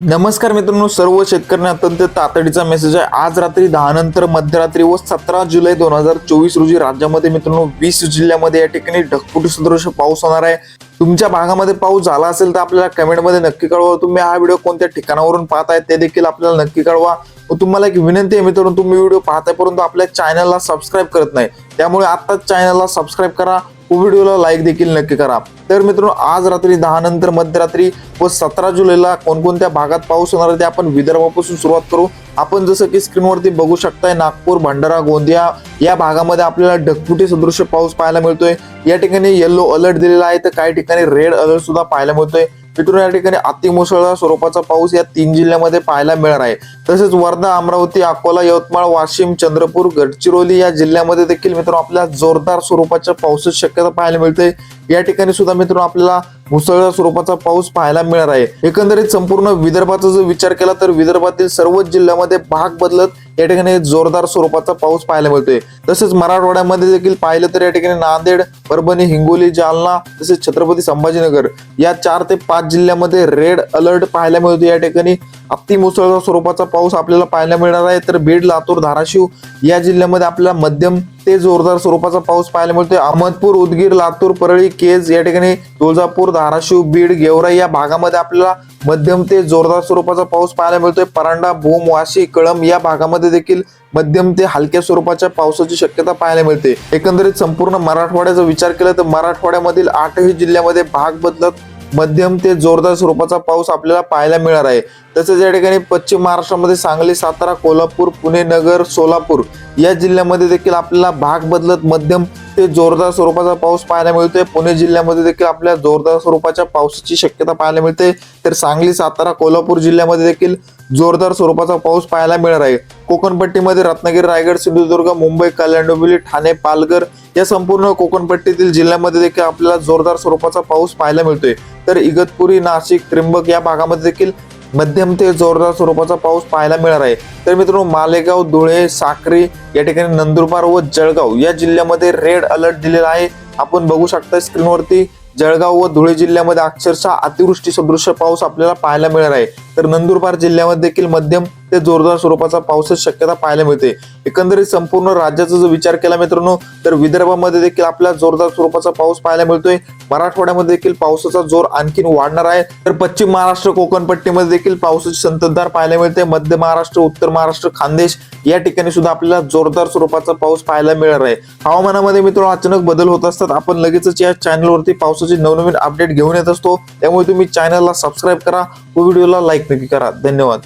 नमस्कार मित्रांनो सर्व शेतकऱ्यांना अत्यंत तातडीचा मेसेज आहे. आज रात्री दहा नंतर मध्यरात्री व सतरा जुलै दोन हजार चोवीस रोजी राज्यामध्ये मित्रांनो वीस जिल्ह्यामध्ये या ठिकाणी ढगफुटी सदृश पाऊस होणार आहे. तुमच्या भागामध्ये पाऊस झाला असेल तर आपल्याला कमेंटमध्ये नक्की कळवा. तुम्ही हा व्हिडिओ कोणत्या ठिकाणावरून पाहताय ते देखील आपल्याला नक्की कळवा. व तुम्हाला एक विनंती आहे मित्रांनो तुम्ही व्हिडिओ पाहताय परंतु आपल्या चॅनलला सबस्क्राईब करत नाही. त्यामुळे आत्ताच चॅनलला सबस्क्राईब करा. व्हिडिओला लाईक देखील नक्की करा. तर मित्रांनो आज रात्री दहा नंतर मध्यरात्री व सतरा जुलैला कोणकोणत्या भागात पाऊस होणार आहे ते आपण विदर्भापासून सुरुवात करू. आपण जसं की स्क्रीनवरती बघू शकताय नागपूर भंडारा गोंदिया या भागामध्ये आपल्याला ढगफुटी सदृश पाऊस पाहायला मिळतोय. या ठिकाणी येल्लो अलर्ट दिलेला आहे तर काही ठिकाणी रेड अलर्ट सुद्धा पाहायला मिळतोय. मित्रांनो या ठिकाणी अतिमुसळधार स्वरूपाचा पाऊस या तीन जिल्ह्यामध्ये पाहायला मिळणार आहे. तसेच वर्धा अमरावती अकोला यवतमाळ वाशिम चंद्रपूर गडचिरोली या जिल्ह्यामध्ये देखील मित्रांनो आपल्याला जोरदार स्वरूपाच्या पावसाची शक्यता पाहायला मिळते. या ठिकाणी सुद्धा मित्रांनो आपल्याला मुसळधार स्वरूपाचा पाऊस पाहायला मिळणार आहे. एकंदरीत संपूर्ण विदर्भाचा जर विचार केला तर विदर्भातील सर्वच जिल्ह्यामध्ये भाग बदलत या ठिकाणी जोरदार स्वरूपाचा पाऊस पाहायला मिळतोय. तसेच मराठवाड्यामध्ये देखील पाहिलं तर या ठिकाणी नांदेड परभणी हिंगोली जालना तसेच छत्रपती संभाजीनगर या चार ते पाच जिल्ह्यामध्ये रेड अलर्ट पाहायला मिळतो या ठिकाणी अति मुसळधार स्वरूपाचा पाऊस आपल्याला पाहायला मिळणार आहे. तर बीड लातूर धाराशिव या जिल्ह्यामध्ये आपल्याला मध्यम ते जोरदार स्वरूपाचा पाऊस पाहायला मिळतोय. अहमदपूर उदगीर लातूर परळी केज या ठिकाणी तुळजापूर धाराशिव बीड गेवराई या भागामध्ये आपल्याला मध्यम ते जोरदार स्वरूपाचा पाऊस पाहायला मिळतोय. परांडा भूम वाशी कळम या भागामध्ये देखील मध्यम ते हलक्या स्वरूपाच्या पावसाची शक्यता पाहायला मिळते. एकंदरीत संपूर्ण मराठवाड्याचा विचार केला तर मराठवाड्यामधील आठही जिल्ह्यामध्ये भाग बदलत मध्यम ते जोरदार स्वरूपाचा पाऊस आपल्याला पाहायला मिळणार आहे. तसेच या ठिकाणी पश्चिम महाराष्ट्रामध्ये सांगली सातारा कोल्हापूर पुणे नगर सोलापूर या जिल्ह्यामध्ये देखील आपल्याला भाग बदलत मध्यम ते जोरदार स्वरूपाचा पाऊस पाहायला मिळतोय. पुणे जिल्ह्यामध्ये देखील आपल्याला जोरदार स्वरूपाच्या पावसाची शक्यता पाहायला मिळते. तर सांगली सातारा कोल्हापूर जिल्ह्यामध्ये देखील जोरदार स्वरूपाचा पाऊस पाहायला मिळणार आहे. कोकणपट्टीमध्ये रत्नागिरी रायगड सिंधुदुर्ग मुंबई कल्याण डोंबिवली ठाणे पालघर या संपूर्ण कोकणपट्टीतील जिल्ह्यामध्ये देखील आपल्याला जोरदार स्वरूपाचा पाऊस पाहायला मिळतोय. तर इगतपुरी नाशिक त्र्यंबक या भागामध्ये देखील मध्यम ते जोरदार स्वरूपाचा पाऊस पाहायला मिळणार आहे. तर मित्रांनो मालेगाव धुळे साक्री या ठिकाणी नंदुरबार व जळगाव या जिल्ह्यामध्ये रेड अलर्ट दिलेला आहे. आपण बघू शकता स्क्रीनवरती जळगाव व धुळे जिल्ह्यामध्ये अक्षरशः अतिवृष्टी सदृश्य पाऊस आपल्याला पाहायला मिळणार आहे. तर नंदुरबार जिल्ह्यामध्ये देखील मध्यम ते जोरदार स्वरूपाचा पावसाची शक्यता पाहायला मिळते. एकंदरीत संपूर्ण राज्याचा जर विचार केला मित्रांनो तर विदर्भामध्ये देखील आपल्याला जोरदार स्वरूपाचा पाऊस पाहायला मिळतोय. मराठवाड्यामध्ये देखील पावसाचा जोर आणखीन वाढणार आहे. तर पश्चिम महाराष्ट्र कोकणपट्टीमध्ये देखील पावसाची संततधार पाहायला मिळते. मध्य महाराष्ट्र उत्तर महाराष्ट्र खानदेश या ठिकाणी सुद्धा आपल्याला जोरदार स्वरूपाचा पाऊस पाहायला मिळणार आहे. हवामानामध्ये मित्रांनो अचानक बदल होत असतात. आपण लगेचच या चॅनलवरती पावसाची नवनवीन अपडेट घेऊन येत असतो. त्यामुळे तुम्ही चॅनलला सबस्क्राईब करा व व्हिडिओला लाईक नक्की करा. धन्यवाद.